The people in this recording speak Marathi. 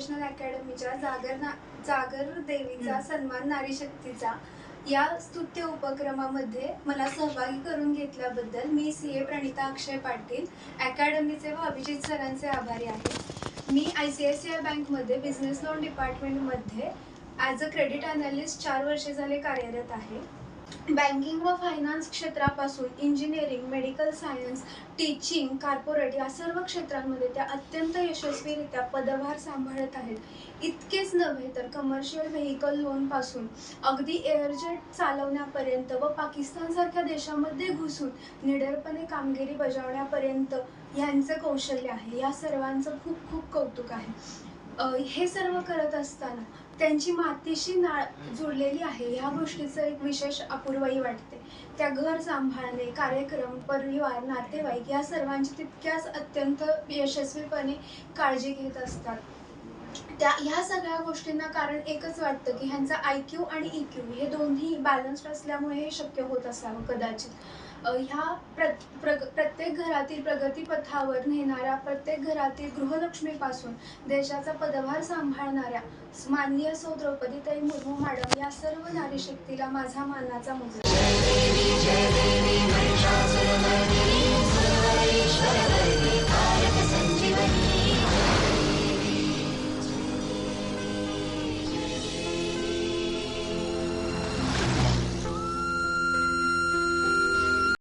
अकॅडमीच्या जागर ना जागर देवीचा सन्मान नारी शक्तीचा या स्तुत्य उपक्रमामध्ये मला सहभागी करून घेतल्याबद्दल मी सी ए प्रणिता अक्षय पाटील अकॅडमीचे व अभिजित सरांचे आभारी आहे. मी I C I C I बँकमध्ये बिझनेस लोन डिपार्टमेंटमध्ये ॲज अ क्रेडिट अनालिस्ट चार वर्षे झाले कार्यरत आहे. बँकिंग व फायनान्स क्षेत्रापासून engineering medical science teaching corporate या सर्व क्षेत्रांमध्ये त्या अत्यंत यशस्वीरित्या पदभार सांभाळत आहेत. इतकेच नव्हे तर कमर्शियल व्हेकल लोनपासून अगदी एअरजेट चालवण्यापर्यंत व पाकिस्तानसारख्या देशामध्ये घुसून निडरपणे कामगिरी बजावण्यापर्यंत यांचं कौशल्य आहे. या सर्वांचं खूप खूप कौतुक आहे. हे सर्व करत असताना त्यांची मातीशी नाळ जुळलेली आहे. ह्या गोष्टीचं एक विशेष अपूर्वही वाटते. त्या घर सांभाळणे कार्यक्रम परिवार नातेवाईक या सर्वांची तितक्याच अत्यंत यशस्वीपणे काळजी घेत असतात. त्या ह्या सगळ्या गोष्टींना कारण एकच वाटतं की ह्यांचा आय क्यू आणि ई क्यू हे दोन्ही बॅलन्स्ड असल्यामुळे हे शक्य होत असावं कदाचित. ह्या प्र प्रग प्रत्येक घरातील प्रगतीपथावर नेणाऱ्या प्रत्येक घरातील गृहलक्ष्मीपासून देशाचा पदभार सांभाळणाऱ्या माननीय सौ द्रौपदीताई मुर्मू मॅडम या सर्व नारी शक्तीला माझा मानाचा मुजरा